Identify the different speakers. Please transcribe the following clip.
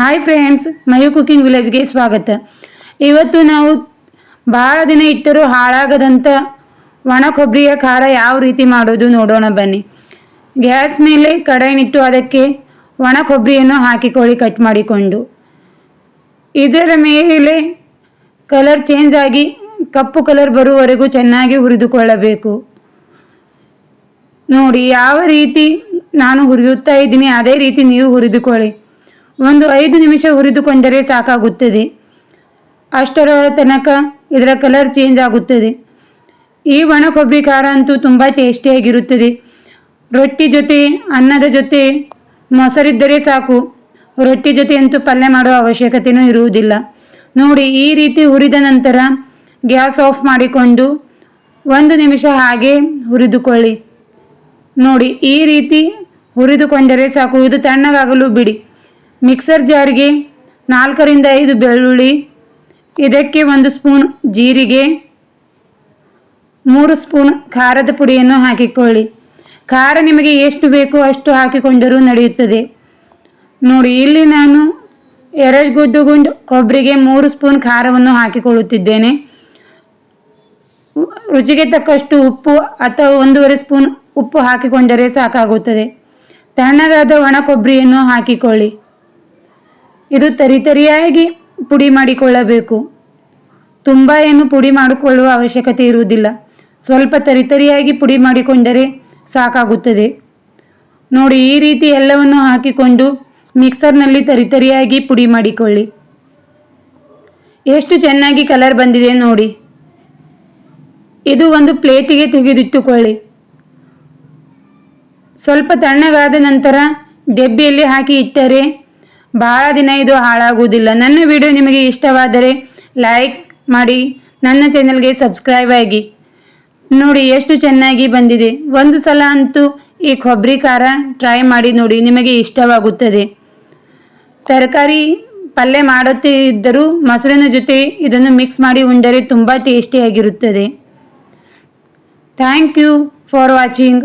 Speaker 1: Hi friends Mayu cooking ವಿಲೇಜ್ಗೆ ಸ್ವಾಗತ. ಇವತ್ತು ನಾವು ಭಾಳ ದಿನ ಇಟ್ಟರೂ ಹಾಳಾಗದಂಥ ಒಣ ಕೊಬ್ಬರಿಯ ಖಾರ ಯಾವ ರೀತಿ ಮಾಡೋದು ನೋಡೋಣ ಬನ್ನಿ. ಗ್ಯಾಸ್ ಮೇಲೆ ಕಡಾಯಿನಿಟ್ಟು ಅದಕ್ಕೆ ಒಣ ಕೊಬ್ಬರಿಯನ್ನು ಹಾಕಿಕೊಳ್ಳಿ, ಕಟ್ ಮಾಡಿಕೊಂಡು. ಇದರ ಮೇಲೆ ಕಲರ್ ಚೇಂಜ್ ಆಗಿ ಕಪ್ಪು ಕಲರ್ ಬರುವವರೆಗೂ ಚೆನ್ನಾಗಿ ಹುರಿದುಕೊಳ್ಳಬೇಕು. ನೋಡಿ, ಯಾವ ರೀತಿ ನಾನು ಹುರಿಯುತ್ತಾ ಇದ್ದೀನಿ, ಅದೇ ರೀತಿ ನೀವು ಹುರಿದುಕೊಳ್ಳಿ. ಒಂದು ಐದು ನಿಮಿಷ ಹುರಿದುಕೊಂಡರೆ ಸಾಕಾಗುತ್ತದೆ. ಅಷ್ಟರ ತನಕ ಇದರ ಕಲರ್ ಚೇಂಜ್ ಆಗುತ್ತದೆ. ಈ ಒಣ ಕೊಬ್ಬರಿ ಖಾರ ಅಂತೂ ತುಂಬ ಟೇಸ್ಟಿಯಾಗಿರುತ್ತದೆ ರೊಟ್ಟಿ ಜೊತೆ, ಅನ್ನದ ಜೊತೆ ಮೊಸರಿದ್ದರೆ ಸಾಕು. ರೊಟ್ಟಿ ಜೊತೆ ಅಂತೂ ಪಲ್ಯ ಮಾಡುವ ಅವಶ್ಯಕತೆಯೂ ಇರುವುದಿಲ್ಲ. ನೋಡಿ, ಈ ರೀತಿ ಹುರಿದ ನಂತರ ಗ್ಯಾಸ್ ಆಫ್ ಮಾಡಿಕೊಂಡು ಒಂದು ನಿಮಿಷ ಹಾಗೆ ಹುರಿದುಕೊಳ್ಳಿ. ನೋಡಿ, ಈ ರೀತಿ ಹುರಿದುಕೊಂಡರೆ ಸಾಕು. ಇದು ತಣ್ಣಗಾಗಲು ಬಿಡಿ. ಮಿಕ್ಸರ್ ಜಾರ್ಗೆ ನಾಲ್ಕರಿಂದ ಐದು ಬೆಳ್ಳುಳ್ಳಿ, ಇದಕ್ಕೆ ಒಂದು ಸ್ಪೂನ್ ಜೀರಿಗೆ, ಮೂರು ಸ್ಪೂನ್ ಖಾರದ ಪುಡಿಯನ್ನು ಹಾಕಿಕೊಳ್ಳಿ. ಖಾರ ನಿಮಗೆ ಎಷ್ಟು ಬೇಕೋ ಅಷ್ಟು ಹಾಕಿಕೊಂಡರೂ ನಡೆಯುತ್ತದೆ. ನೋಡಿ, ಇಲ್ಲಿ ನಾನು ಎರಡು ಗುಡ್ಡು ಗುಂಡು ಕೊಬ್ಬರಿಗೆ ಮೂರು ಸ್ಪೂನ್ ಖಾರವನ್ನು ಹಾಕಿಕೊಳ್ಳುತ್ತಿದ್ದೇನೆ. ರುಚಿಗೆ ತಕ್ಕಷ್ಟು ಉಪ್ಪು ಅಥವಾ ಒಂದೂವರೆ ಸ್ಪೂನ್ ಉಪ್ಪು ಹಾಕಿಕೊಂಡರೆ ಸಾಕಾಗುತ್ತದೆ. ತಣ್ಣಗಾದ ಒಣ ಕೊಬ್ಬರಿಯನ್ನು ಹಾಕಿಕೊಳ್ಳಿ. ಇದು ತರಿತರಿಯಾಗಿ ಪುಡಿ ಮಾಡಿಕೊಳ್ಳಬೇಕು. ತುಂಬ ಏನು ಪುಡಿ ಮಾಡಿಕೊಳ್ಳುವ ಅವಶ್ಯಕತೆ ಇರುವುದಿಲ್ಲ. ಸ್ವಲ್ಪ ತರಿತರಿಯಾಗಿ ಪುಡಿ ಮಾಡಿಕೊಂಡರೆ ಸಾಕಾಗುತ್ತದೆ. ನೋಡಿ, ಈ ರೀತಿ ಎಲ್ಲವನ್ನು ಹಾಕಿಕೊಂಡು ಮಿಕ್ಸರ್ನಲ್ಲಿ ತರಿತರಿಯಾಗಿ ಪುಡಿ ಮಾಡಿಕೊಳ್ಳಿ. ಎಷ್ಟು ಚೆನ್ನಾಗಿ ಕಲರ್ ಬಂದಿದೆ ನೋಡಿ. ಇದು ಒಂದು ಪ್ಲೇಟಿಗೆ ತೆಗೆದಿಟ್ಟುಕೊಳ್ಳಿ. ಸ್ವಲ್ಪ ತಣ್ಣಗಾದ ನಂತರ ಡಬ್ಬಿಯಲ್ಲಿ ಹಾಕಿ ಇಟ್ಟರೆ ಭಾಳ ದಿನ ಇದು ಹಾಳಾಗುವುದಿಲ್ಲ. ನನ್ನ ವಿಡಿಯೋ ನಿಮಗೆ ಇಷ್ಟವಾದರೆ ಲೈಕ್ ಮಾಡಿ, ನನ್ನ ಚಾನೆಲ್ಗೆ ಸಬ್ಸ್ಕ್ರೈಬ್ ಆಗಿ. ನೋಡಿ, ಎಷ್ಟು ಚೆನ್ನಾಗಿ ಬಂದಿದೆ. ಒಂದು ಸಲ ಅಂತೂ ಈ ಕೊಬ್ಬರಿ ಖಾರ ಟ್ರೈ ಮಾಡಿ ನೋಡಿ, ನಿಮಗೆ ಇಷ್ಟವಾಗುತ್ತದೆ. ತರಕಾರಿ ಪಲ್ಯ ಮಾಡುತ್ತಿದ್ದರೂ ಮೊಸರಿನ ಜೊತೆ ಇದನ್ನು ಮಿಕ್ಸ್ ಮಾಡಿ ಉಂಡರೆ ತುಂಬ ಟೇಸ್ಟಿಯಾಗಿರುತ್ತದೆ ಥ್ಯಾಂಕ್ ಯು ಫಾರ್ ವಾಚಿಂಗ್